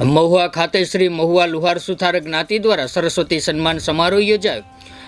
મહુવા ખાતે શ્રી મહુવા લુહાર સુથાર જ્ઞાતિ દ્વારા સરસ્વતી સન્માન સમારોહ યોજાયો.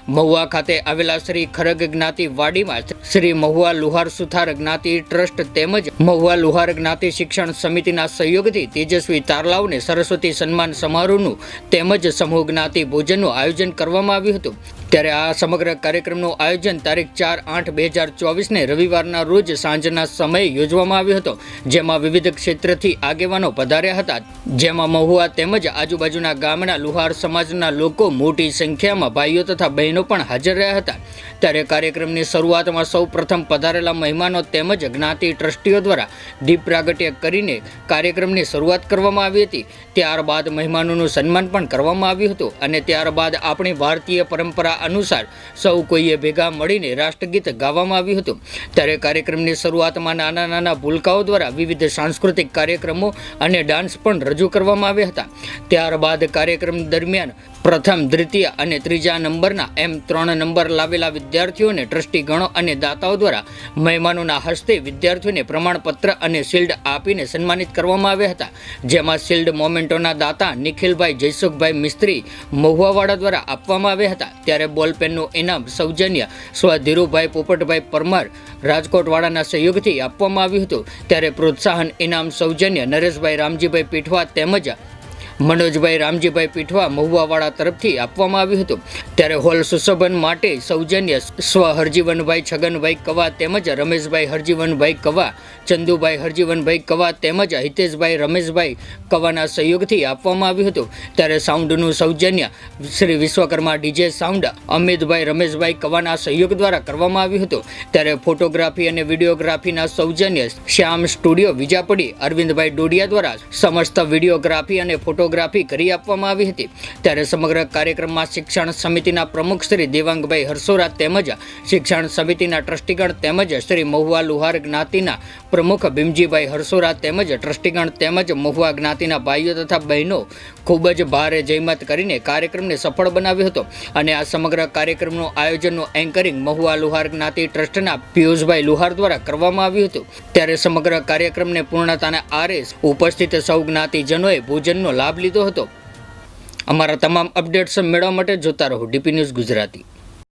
મહુવા ખાતે આવેલા શ્રી ખરગ જ્ઞાતિ વાડીમાં શ્રી મહુવા લુહાર સુથાર જ્ઞાતિ ટ્રસ્ટ તેમજ મહુવા લુહાર જ્ઞાતિ શિક્ષણ સમિતિના સહયોગથી તેજસ્વી તારલાઓને સરસ્વતી સન્માન સમારોહનું તેમજ સમૂહ જ્ઞાતિ ભોજનનું આયોજન કરવામાં આવ્યું હતું. ત્યારે આ સમગ્ર કાર્યક્રમનું આયોજન તારીખ ચાર આઠ બે હજાર ચોવીસને રવિવારના રોજ સાંજના સમયે યોજવામાં આવ્યો હતો, જેમાં વિવિધ ક્ષેત્રથી આગેવાનો પધાર્યા હતા. જેમાં મહુવા તેમજ આજુબાજુના ગામના લુહાર સમાજના લોકો મોટી સંખ્યામાં ભાઈઓ તથા બહેનો પણ હાજર રહ્યા હતા. ત્યારે કાર્યક્રમની શરૂઆતમાં સૌ પ્રથમ પધારેલા મહેમાનો તેમજ જ્ઞાતિ ટ્રસ્ટીઓ દ્વારા દીપ પ્રાગટ્ય કરીને કાર્યક્રમની શરૂઆત કરવામાં આવી હતી. ત્યારબાદ મહેમાનોનું સન્માન પણ કરવામાં આવ્યું હતું અને ત્યારબાદ આપણી ભારતીય પરંપરા અનુસાર સૌ કોઈએ ભેગા મળીને રાષ્ટ્રગીત ગાવામાં આવ્યું હતું. ત્યારે કાર્યક્રમની શરૂઆતમાં નાના નાના ભૂલકાઓ દ્વારા વિવિધ સાંસ્કૃતિક કાર્યક્રમો અને ડાન્સ પણ રજૂ કરવામાં આવ્યા હતા. ત્યારબાદ કાર્યક્રમ દરમિયાન પ્રથમ, દ્વિતીય અને ત્રીજા નંબરના એમ ત્રણ નંબર લાવેલા વિદ્યાર્થીઓને ટ્રસ્ટી ગણો અને દાતાઓ દ્વારા મહેમાનોના હસ્તે વિદ્યાર્થીઓને પ્રમાણપત્ર અને શિલ્ડ આપીને સન્માનિત કરવામાં આવ્યા હતા. જેમાં શિલ્ડ મોમેન્ટોના દાતા નિખિલભાઈ, જયસુખભાઈ મિસ્ત્રી મહુવાવાડા દ્વારા આપવામાં આવ્યા હતા. ત્યારે બોલપેનનું ઇનામ સૌજન્ય સ્વ ધીરુભાઈ પોપટભાઈ પરમાર રાજકોટવાળાના સહયોગથી આપવામાં આવ્યું હતું. ત્યારે પ્રોત્સાહન ઇનામ સૌજન્ય નરેશભાઈ, રામજીભાઈ પીઠવા તેમજ મનોજભાઈ રામજીભાઈ પીઠવા મહુવાવાળા તરફથી આપવામાં આવ્યું હતું. ત્યારે હોલ સુશોભન માટે સૌજન્ય સ્વ હરજીવનભાઈ છગનભાઈ કવા તેમજ રમેશભાઈ હરજીવનભાઈ કવા, ચંદુભાઈ હરજીવનભાઈ કવા તેમજ હિતેશભાઈ રમેશભાઈ કવાના સહયોગથી આપવામાં આવ્યું હતું. ત્યારે સાઉન્ડનું સૌજન્ય શ્રી વિશ્વકર્મા ડીજે સાઉન્ડ અમિતભાઈ રમેશભાઈ કવાના સહયોગ દ્વારા કરવામાં આવ્યું હતું. ત્યારે ફોટોગ્રાફી અને વિડીયોગ્રાફીના સૌજન્ય શ્યામ સ્ટુડિયો વિજાપડી અરવિંદભાઈ ડોડિયા દ્વારા સમસ્ત વિડીયોગ્રાફી અને ફોટોગ્રાફી કરી આપવામાં આવી હતી. ત્યારે સમગ્ર કાર્યક્રમમાં શિક્ષણ સમિતિના પ્રમુખ શ્રી દેવાંગભાઈ હરસોરા તેમજ શિક્ષણ સમિતિના ટ્રસ્ટીગણ તેમજ શ્રી મહુવા લુહાર જ્ઞાતિના પ્રમુખ ભીમજીભાઈ હરસોરા તેમજ ટ્રસ્ટીગણ તેમજ મહુવા જ્ઞાતિના ભાઈઓ તથા બહેનો ખૂબ જ ભારે જયમત કરીને કાર્યક્રમને સફળ બનાવ્યો હતો. અને આ સમગ્ર કાર્યક્રમનું આયોજનનું એન્કરિંગ મહુવા લુહાર જ્ઞાતિ ટ્રસ્ટના પિયુષભાઈ લુહાર દ્વારા કરવામાં આવ્યું હતું. ત્યારે સમગ્ર કાર્યક્રમને પૂર્ણતાના આરે ઉપસ્થિત સૌ જ્ઞાતિજનોએ ભોજનનો લાભ લીધો હતો. અમારા તમામ અપડેટ્સ મેળવવા માટે જોતા રહો ડીપી ન્યૂઝ ગુજરાતી.